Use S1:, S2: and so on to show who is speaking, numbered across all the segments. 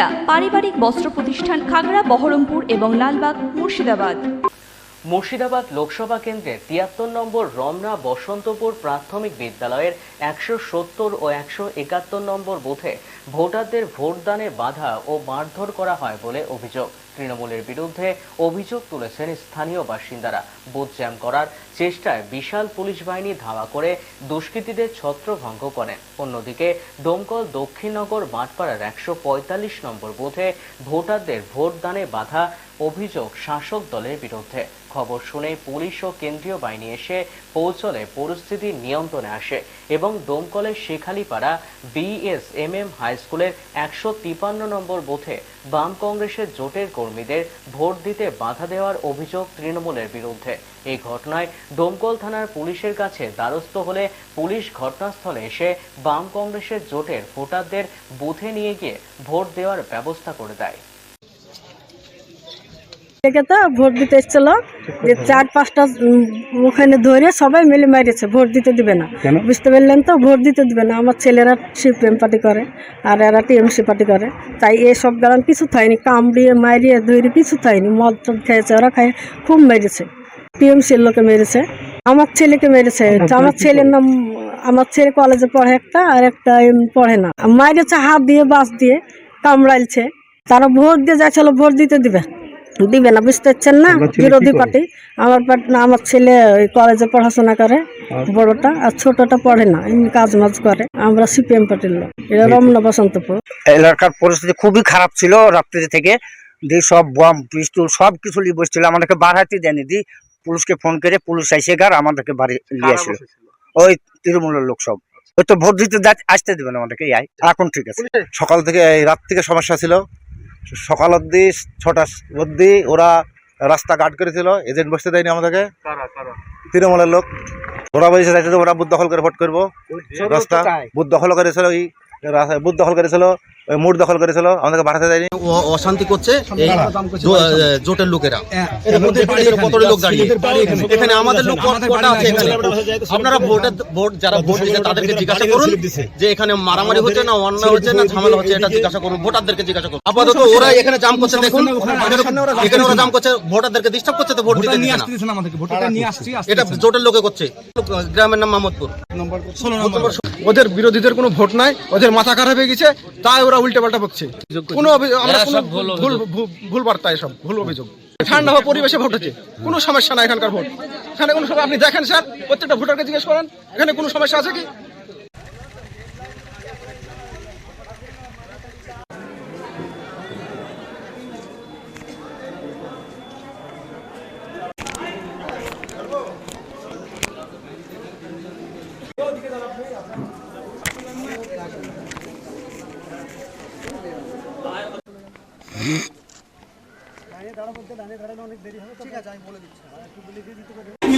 S1: সুনিতা পারিবারিক বস্ত্র প্রতিষ্ঠান খাগড়া, বহরমপুর এবং লালবাগ, মুর্শিদাবাদ।
S2: মুর্শিদাবাদ লোকসভা কেন্দ্রের তিয়াত্তর নম্বর রমনা বসন্তপুর প্রাথমিক বিদ্যালয়ের একশো সত্তর ও একশো একাত্তর নম্বর বুথে ভোটারদের ভোটদানে বাধা ও মারধর করা হয় বলে অভিযোগ। তৃণমূলের বিরুদ্ধে অভিযোগ তুলেছেন স্থানীয় বাসিন্দারা। বুথ জ্যাম করার চেষ্টায় বিশাল পুলিশ বাহিনী ধাওয়া করে দুষ্কৃতীদের ছত্রভঙ্গ করেন অন্যদিকে দমকল দক্ষিণনগর মাঠপাড়ার একশো নম্বর বুথে ভোটারদের ভোটদানে বাধা অভিযোগ শাসক দলের বিরুদ্ধে। খবর শুনে পুলিশ ও কেন্দ্রীয় বাহিনী এসে পৌঁছলে পরিস্থিতি নিয়ন্ত্রণে আসে এবং দমকলের শেখালিপাড়া বিএসএমএম হাই স্কুলের একশো নম্বর বুথে বাম কংগ্রেসের জোটের কর্মীদের ভোট দিতে বাধা দেওয়ার অভিযোগ তৃণমূলের বিরুদ্ধে। এই ঘটনায় দমকল থানার পুলিশের কাছে দ্বারস্থ হলে পুলিশ ঘটনাস্থলে এসে বাম কংগ্রেসের জোটের ভোটারদের বুথে নিয়ে গিয়ে ভোট দেওয়ার ব্যবস্থা করে দেয়।
S3: থেকে তো ভোট দিতে এসেছিল। যে চার পাঁচটা ওখানে ধরে সবাই মিলে মেরেছে ভোট দিতে দিবে না। বুঝতে পারলেন তো ভোট দিতে দিবে না। আমার ছেলেরা সিপিএম পার্টি করে আর এরা টিএমসি পার্টি করে। তাই এসব গালান কিছু থাইনি কামড়িয়ে মারিয়ে ধরে কিছু থাইনি মদ টদ খেয়েছে ওরা খায় খুব মেরেছে। টিএমসির লোকে মেরেছে। আমার ছেলেকে মেরেছে। আমার ছেলের নাম আমার ছেলে কলেজে পড়ে একটা আর একটা পড়ে না। মারিয়েছে হাত দিয়ে বাস দিয়ে কামড়াইছে। তারা ভোট দিয়ে যাচ্ছিল ভোট দিতে দিবে। দিবে না বুঝতে পারছেন না? বিরোধী পার্টি। আমার আমার ছেলে ওই কলেজে পড়াশোনা করে বড়টা আর ছোটটা পড়ে না এমনি কাজ মাজ করে। আমরা সিপিএম পার্টির লোক। এটা রমনা বসন্তপুর।
S4: এলাকার পরিস্থিতি খুবই খারাপ ছিল রাত্রি থেকে। দিয়ে সব বম পিস্তুল সব কিছু নিয়ে বসছিল। আমাদেরকে বার হাতে দেয়নি। দি পুলিশকে ফোন করে পুলিশ আইসে গার আমাদেরকে বাড়ি নিয়ে আসলো। ওই তৃণমূলের লোক সব। ওই তো ভোট দিতে আসতে দেবেন আমাদেরকে। এখন ঠিক আছে।
S5: সকাল থেকে রাত থেকে সমস্যা ছিল। সকাল অব্দি ছটা অব্দি ওরা রাস্তা গার্ড করেছিল এজেন্ট বসতে দেয়নি আমাদেরকে। তৃণমূলের লোক। ওরা বলেছে চাইছে ওরা বুথ দখল করে ভোট করব। রাস্তা বুথ দখল করেছিল ওই বুথ দখল করেছিল। মুড দখল করেছিল আমাদেরকে বাড়াতে দেয়নি।
S6: অশান্তি করছে জোটের লোকেরা। ভিতরে কতটা লোক দাঁড়িয়ে? এখানে আমাদের লোক কটা আছে এখানে? আপনারা ভোটের ভোট যারা ভোট দিচ্ছে তাদেরকে জিজ্ঞাসা করুন যে এখানে মারামারি হচ্ছে না অন্যায় হচ্ছে না ঝামেলা হচ্ছে এটা জিজ্ঞাসা করুন ভোটারদেরকে জিজ্ঞাসা করুন। আপাতত ওরা এখানে জাম করছে দেখুন এখানে ওরা জাম করছে ভোটারদেরকে ডিস্টার্ব করছে তো ভোট দিতে দিচ্ছে না। এটা জোটের লোকে করছে গ্রামের নাম মাহমুদপুর
S7: ওদের বিরোধীদের কোনো ভোট নাই ওদের মাথা খারাপ হয়ে গেছে তাই ওরা উল্টে পাল্টা বকছে কোনো আমরা কোনো ভুল ভুল- ভুল বার্তা এসব ভুল অভিযোগ। ঠান্ডা হওয়া পরিবেশে ভোট হচ্ছে। কোনো সমস্যা না এখানকার ভোট। এখানে কোনো সময় আপনি দেখেন স্যার প্রত্যেকটা ভোটারকে জিজ্ঞেস করেন এখানে কোনো সমস্যা আছে কি?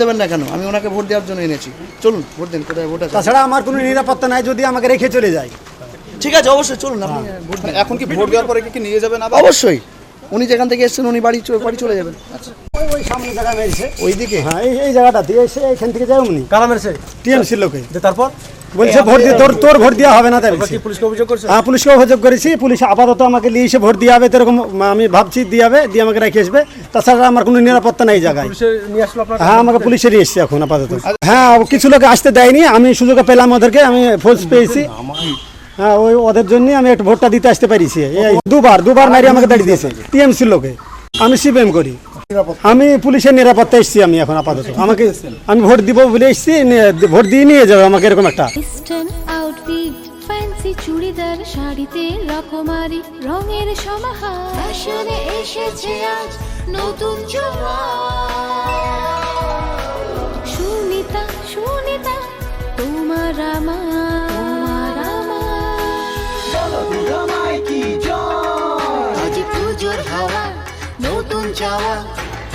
S6: দেবেন না কেন? আমি ওনাকে ভোট দেওয়ার জন্য এনেছি। চলুন ভোট দেন কোথায় ভোট
S8: তাছাড়া আমার কোনো নিরাপত্তা নাই যদি আমাকে রেখে চলে যায়।
S6: ঠিক আছে অবশ্যই চলুন আপনি ভোট দেন।
S7: এখন কি ভোট দেওয়ার পরে কি নিয়ে যাবেন
S6: অবশ্যই। উনি যেখান থেকে এসেছেন উনি বাড়ি বাড়ি চলে যাবেন। আচ্ছা।
S8: ওই ওই সামনে জায়গা মেরেছে।
S6: ওইদিকে?
S8: হ্যাঁ এই এই জায়গাটাতে এসে এখান থেকে
S7: কারা মেরেছে?
S8: টিএমসির লোকে।
S7: তারপর?
S8: বলছে ভোট দিয়ে তোর তোর ভোট দেওয়া হবে না তাই বলছে।
S7: পুলিশকে অভিযোগ করছে
S8: হ্যাঁ পুলিশকে অভিযোগ করেছি পুলিশ আপাতত আমাকে নিয়ে এসে ভোট দিয়ে হবে এরকম আমি ভাবছি দিয়ে হবে দিয়ে আমাকে রেখে আসবে। তাছাড়া আমার কোনো নিরাপত্তা নাই এই জায়গায়। হ্যাঁ আমাকে পুলিশে নিয়ে এসছে এখন আপাতত। হ্যাঁ কিছু লোক আসতে দেয়নি আমি সুযোগ পেলাম ওদেরকে আমি ফোর্স পেয়েছি। হ্যাঁ ওই ওদের জন্যই আমি একটু ভোটটা দিতে আসতে পারিছি। এই দুবার দুবার মারি আমাকে দাঁড়িয়ে দিয়েছে টিএমসির লোকে। আমি সিপিএম করি। আমি পুলিশের নিরাপত্তা এসেছি আমি এখন আপাতত। আমাকে আমি ভোট দিব বলে এসেছি ভোট দিয়ে নিয়ে যাবে আমাকে এরকম একটা।
S9: ফ্যান্সি চুড়িদার শাড়িতে রকমারি রঙের সমাহার। ফ্যাশনে এসেছে আজ নতুন সুনিতা সুনিতা তোমার আমার আমার। আজ পুজোর হাওয়া নতুন চাওয়া।